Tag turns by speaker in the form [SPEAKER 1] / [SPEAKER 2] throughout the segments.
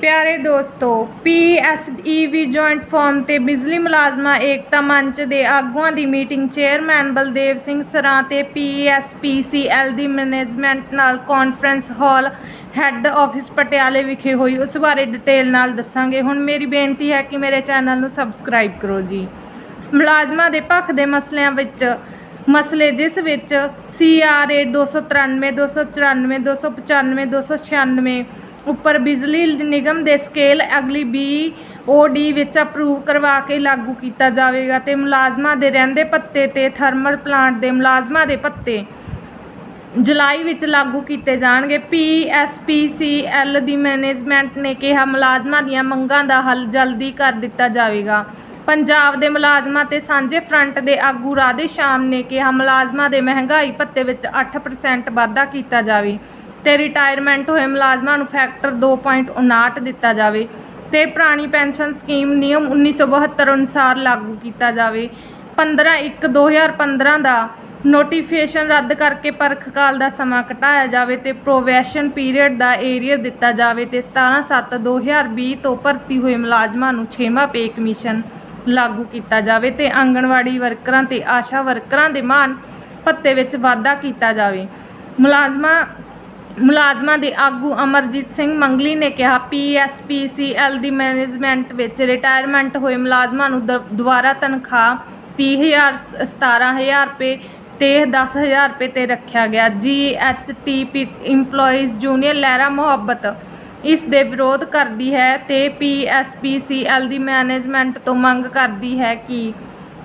[SPEAKER 1] ਪਿਆਰੇ ਦੋਸਤੋ ਪੀਐਸਈਵੀ joint forum ਤੇ ਬਿਜਲੀ ਮੁਲਾਜ਼ਮਾਂ ਏਕਤਾ ਮੰਚ ਦੇ ਆਗੂਆਂ ਦੀ ਮੀਟਿੰਗ ਚੇਅਰਮੈਨ ਬਲਦੇਵ ਸਿੰਘ ਸਰਾਂ ਤੇ ਪੀਐਸਪੀਸੀਐਲ ਦੀ ਮੈਨੇਜਮੈਂਟ ਨਾਲ ਕਾਨਫਰੰਸ ਹਾਲ ਹੈੱਡ ਆਫਿਸ ਪਟਿਆਲੇ ਵਿਖੇ ਹੋਈ। ਉਸ ਬਾਰੇ ਡਿਟੇਲ ਨਾਲ ਦੱਸਾਂਗੇ। ਹੁਣ ਮੇਰੀ ਬੇਨਤੀ ਹੈ ਕਿ ਮੇਰੇ ਚੈਨਲ ਨੂੰ ਸਬਸਕ੍ਰਾਈਬ ਕਰੋ ਜੀ। ਮੁਲਾਜ਼ਮਾਂ ਦੇ ਪੱਖ ਦੇ ਮਸਲਿਆਂ ਵਿੱਚ, ਮਸਲੇ ਜਿਸ ਵਿੱਚ ਸੀਆਰਏ 293 294 295 296 ਉੱਪਰ ਬਿਜਲੀ ਨਿਗਮ ਦੇ ਸਕੇਲ ਅਗਲੀ ਬੀ ਬੀਓਡੀ ਵਿੱਚ ਅਪਰੂਵ ਕਰਵਾ ਕੇ ਲਾਗੂ ਕੀਤਾ ਜਾਵੇਗਾ ਤੇ ਮੁਲਾਜ਼ਮਾਂ ਦੇ ਰਹਿੰਦੇ ਭੱਤੇ ਤੇ ਥਰਮਲ ਪਲਾਂਟ ਦੇ ਮੁਲਾਜ਼ਮਾਂ ਦੇ ਭੱਤੇ ਜੁਲਾਈ ਵਿੱਚ ਲਾਗੂ ਕੀਤੇ ਜਾਣਗੇ। ਪੀਐਸਪੀਸੀਐਲ ਦੀ ਮੈਨੇਜਮੈਂਟ ਨੇ ਕਿਹਾ ਮੁਲਾਜ਼ਮਾਂ ਦੀਆਂ ਮੰਗਾਂ ਦਾ ਹੱਲ ਜਲਦੀ ਕਰ ਦਿੱਤਾ ਜਾਵੇਗਾ। ਪੰਜਾਬ ਦੇ ਮੁਲਾਜ਼ਮਾਂ ਤੇ ਸਾਂਝੇ ਫਰੰਟ ਦੇ ਆਗੂ ਰਾਧੇ ਸ਼ਾਮ ਨੇ ਕਿਹਾ ਮੁਲਾਜ਼ਮਾਂ ਦੇ ਮਹਿੰਗਾਈ ਭੱਤੇ ਵਿੱਚ 8% ਵਾਧਾ ਕੀਤਾ ਜਾਵੇ। ਤੇ ਰਿਟਾਇਰਮੈਂਟ ਹੋਏ ਮੁਲਾਜ਼ਮਾਂ ਨੂੰ ਫੈਕਟਰ 2.59 ਦਿੱਤਾ ਜਾਵੇ ਤੇ ਪੁਰਾਣੀ ਪੈਨਸ਼ਨ ਸਕੀਮ ਨਿਯਮ 1972 ਅਨੁਸਾਰ ਲਾਗੂ ਕੀਤਾ ਜਾਵੇ। 15/1/2015 ਦਾ ਨੋਟੀਫਿਕੇਸ਼ਨ ਰੱਦ ਕਰਕੇ ਪਰਖ ਕਾਲ ਦਾ ਸਮਾਂ ਘਟਾਇਆ ਜਾਵੇ ਤੇ ਪ੍ਰੋਵੈਸ਼ਨ ਪੀਰੀਅਡ ਦਾ ਏਰੀਆ ਦਿੱਤਾ ਜਾਵੇ ਤੇ 17/7/2020 ਤੋਂ ਭਰਤੀ ਹੋਏ ਮੁਲਾਜ਼ਮਾਂ ਨੂੰ 6ਵਾਂ ਪੇ ਕਮਿਸ਼ਨ ਲਾਗੂ ਕੀਤਾ ਜਾਵੇ ਤੇ ਆਂਗਣਵਾੜੀ ਵਰਕਰਾਂ ਤੇ ਆਸ਼ਾ ਵਰਕਰਾਂ ਦੇ ਮਾਨ ਭੱਤੇ ਵਿੱਚ ਵਾਧਾ ਕੀਤਾ ਜਾਵੇ। ਮੁਲਾਜ਼ਮਾਂ ਮੁਲਾਜ਼ਮਾਂ ਦੇ ਆਗੂ ਅਮਰਜੀਤ ਸਿੰਘ ਮੰਗਲੀ ਨੇ ਕਿਹਾ ਪੀਐਸਪੀਸੀਐਲ ਦੀ ਮੈਨੇਜਮੈਂਟ ਵਿੱਚ ਰਿਟਾਇਰਮੈਂਟ ਹੋਏ ਮੁਲਾਜ਼ਮਾਂ ਨੂੰ ਦ- ਦੁਬਾਰਾ ਤਨਖਾਹ 30000 17000 ਰੁਪਏ ਤੇ 10000 ਰੁਪਏ ਤੇ ਰੱਖਿਆ ਗਿਆ। ਜੀਐਚਟੀਪੀ EMPLOYEES ਜੂਨੀਅਰ ਲਹਿਰਾ ਮੁਹੱਬਤ ਇਸ ਦੇ ਵਿਰੋਧ ਕਰਦੀ ਹੈ ਤੇ ਪੀਐਸਪੀਸੀਐਲ ਦੀ ਮੈਨੇਜਮੈਂਟ ਤੋਂ ਮੰਗ ਕਰਦੀ ਹੈ ਕਿ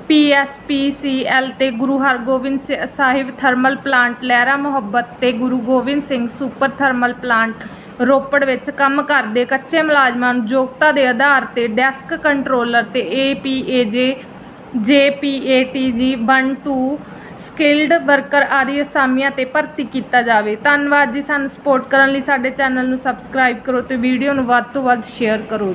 [SPEAKER 1] ਪੀਐਸਪੀਸੀਐਲ ਤੇ ਗੁਰੂ ਹਰਗੋਬਿੰਦ ਸ- ਸਾਹਿਬ ਥਰਮਲ ਪਲਾਂਟ, ਲਹਿਰਾ ਮੁਹੱਬਤ ਤੇ Guru Gobind Singh super thermal plant Ropar ਵਿੱਚ ਕੰਮ ਕਰਦੇ ਕੱਚੇ ਮੁਲਾਜ਼ਮਾਂ ਨੂੰ ਯੋਗਤਾ ਦੇ ਆਧਾਰ ਤੇ ਡੈਸਕ ਕੰਟਰੋਲਰ ਤੇ ਏਪੀਏਜੇ ਜੇਪੀਏਟੀਜੀ 1 2 ਸਕਿਲਡ ਵਰਕਰ ਆਦਿ ਅਸਾਮੀਆਂ ਤੇ ਭਰਤੀ ਕੀਤਾ ਜਾਵੇ। ਧੰਨਵਾਦ ਜੀ, ਸਾਨੂੰ ਸਪੋਰਟ ਕਰਨ ਲਈ ਸਾਡੇ ਚੈਨਲ ਨੂੰ ਸਬਸਕ੍ਰਾਈਬ ਕਰੋ ਤੇ ਵੀਡੀਓ ਨੂੰ ਵੱਧ ਤੋਂ ਵੱਧ ਸ਼ੇਅਰ ਕਰੋ